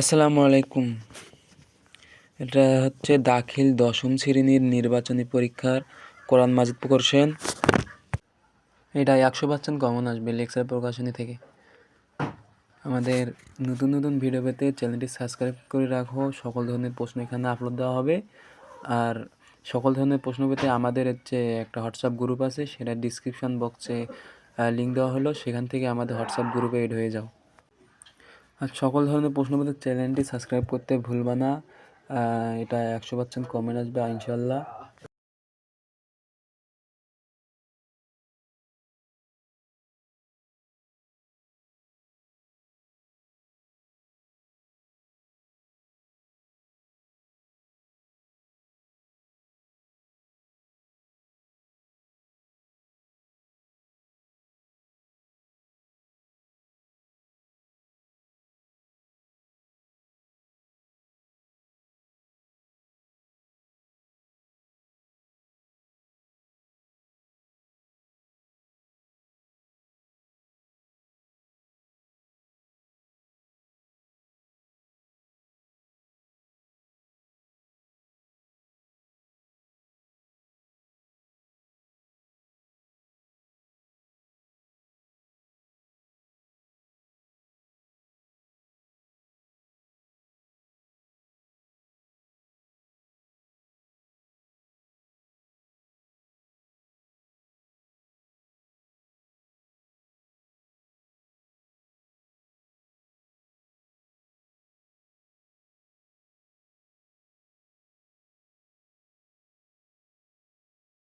আসসালামু আলাইকুম। এটা হচ্ছে দাখিল দশম শ্রেণির নির্বাচনী পরীক্ষার কোরআন মাজিদ প্রকাশন এটা একশো পার্সেন্ট কমন আসবে লেকচার প্রকাশনী থেকে। আমাদের নতুন নতুন ভিডিও পেতে চ্যানেলটি সাবস্ক্রাইব করে রাখো। সকল ধরনের প্রশ্ন এখানে আপলোড দেওয়া হবে। আর সকল ধরনের প্রশ্ন পেতে আমাদের হচ্ছে একটা হোয়াটসঅ্যাপ গ্রুপ আছে, সেটা ডিসক্রিপশান বক্সে লিঙ্ক দেওয়া হলো। সেখান থেকে আমাদের হোয়াটসঅ্যাপ গ্রুপে এড হয়ে যাও। আর সকল ধরনের প্রশ্ন পেতে চ্যানেলটি সাবস্ক্রাইব করতে ভুলবে না। এটা একশো পার্সেন্ট কমেন্ট আসবে ইনশাল্লাহ